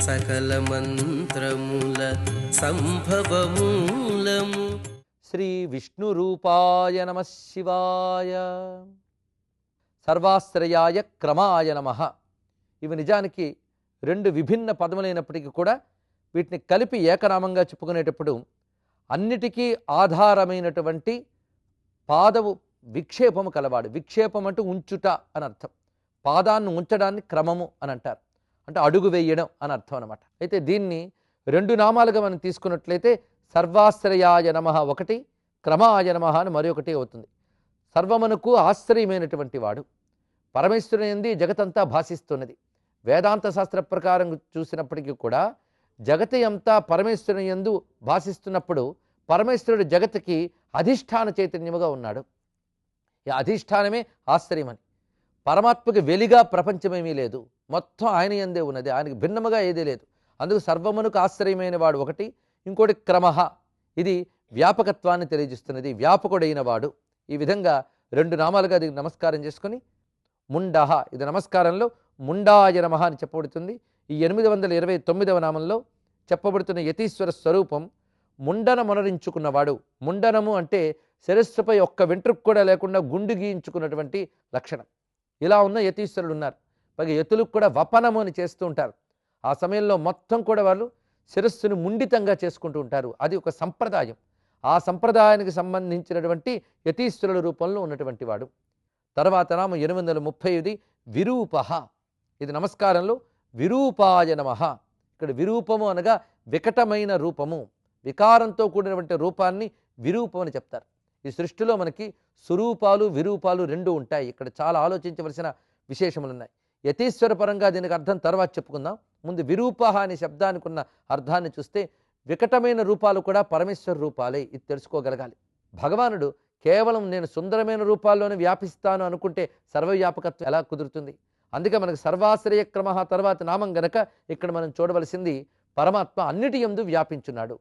సకల మంత్రముల సంభవమూలము. శ్రీ విష్ణు రూపాయ నమ శివాయ. సర్వాశ్రయాయ క్రమాయ నమ. ఇవి నిజానికి రెండు విభిన్న పదములైనప్పటికీ కూడా వీటిని కలిపి ఏకనామంగా చెప్పుకునేటప్పుడు అన్నిటికీ ఆధారమైనటువంటి పాదవు విక్షేపము కలవాడు. విక్షేపం అంటే ఉంచుట అని అర్థం పాదాన్ని ఉంచడాన్ని క్రమము అని అంటారు. అంటే అడుగు వేయడం అని అర్థం అనమాట అయితే దీన్ని రెండు నామాలుగా మనం తీసుకున్నట్లయితే సర్వాశ్రయాయ నమ ఒకటి క్రమాయ నమ అని మరొకటి అవుతుంది. సర్వమునకు ఆశ్రయమైనటువంటి వాడు పరమేశ్వరునింది జగతంతా భాషిస్తున్నది. వేదాంత శాస్త్ర ప్రకారం చూసినప్పటికీ కూడా జగతి అంతా పరమేశ్వరుని ఎందు భాషిస్తున్నప్పుడు పరమేశ్వరుడు జగతికి అధిష్టాన చైతన్యముగా ఉన్నాడు. ఈ అధిష్టానమే ఆశ్రయమని. పరమాత్మకి వెలిగా ప్రపంచమేమీ లేదు. మొత్తం ఆయన ఎందే ఉన్నది. ఆయనకి భిన్నముగా ఏదీ లేదు. అందుకు సర్వమునకు ఆశ్రయమైన వాడు ఒకటి ఇంకోటి క్రమ. ఇది వ్యాపకత్వాన్ని తెలియజేస్తున్నది. వ్యాపకుడైన వాడు. ఈ విధంగా రెండు నామాలుగా దీనికి నమస్కారం చేసుకుని ముండహ. ఇది నమస్కారంలో ముండాయ నమ అని చెప్పబడుతుంది. ఈ ఎనిమిది వందల ఇరవై తొమ్మిదవ నామంలో చెప్పబడుతున్న యతీశ్వర స్వరూపం ముండన మొనరించుకున్నవాడు. ముండనము అంటే శిరస్సుపై ఒక్క వెంట్రుకు కూడా లేకుండా గుండు గీయించుకున్నటువంటి లక్షణం. ఇలా ఉన్న యతీశ్వరులు ఉన్నారు పైగా యతులకు కూడా వపనము అని చేస్తూ ఉంటారు. ఆ సమయంలో మొత్తం కూడా వాళ్ళు శిరస్సును ముండితంగా చేసుకుంటూ ఉంటారు. అది ఒక సంప్రదాయం. ఆ సంప్రదాయానికి సంబంధించినటువంటి యతీశ్వరుల రూపంలో ఉన్నటువంటి వాడు. తర్వాత నామ ఎనిమిది వందల ముప్పై ఐదు విరూప ఇది నమస్కారంలో విరూపాయ నమః. ఇక్కడ విరూపము అనగా వికటమైన రూపము. వికారంతో కూడినటువంటి రూపాన్ని విరూపం అని చెప్తారు. ఈ సృష్టిలో మనకి స్వరూపాలు విరూపాలు రెండు ఉంటాయి. ఇక్కడ చాలా ఆలోచించవలసిన విశేషములు ఉన్నాయి యతీశ్వర పరంగా దీనికి అర్థం తర్వాత చెప్పుకుందాం. ముందు విరూప అనే శబ్దానికి ఉన్న అర్థాన్ని చూస్తే వికటమైన రూపాలు కూడా పరమేశ్వర రూపాలే. ఇది తెలుసుకోగలగాలి. భగవానుడు కేవలం నేను సుందరమైన రూపాల్లోనే వ్యాపిస్తాను అనుకుంటే సర్వవ్యాపకత్వం ఎలా కుదురుతుంది? అందుకే మనకు సర్వాశ్రయ క్రమ తర్వాత నామం గనక ఇక్కడ మనం చూడవలసింది పరమాత్మ అన్నిటి ఎందు వ్యాపించున్నాడు.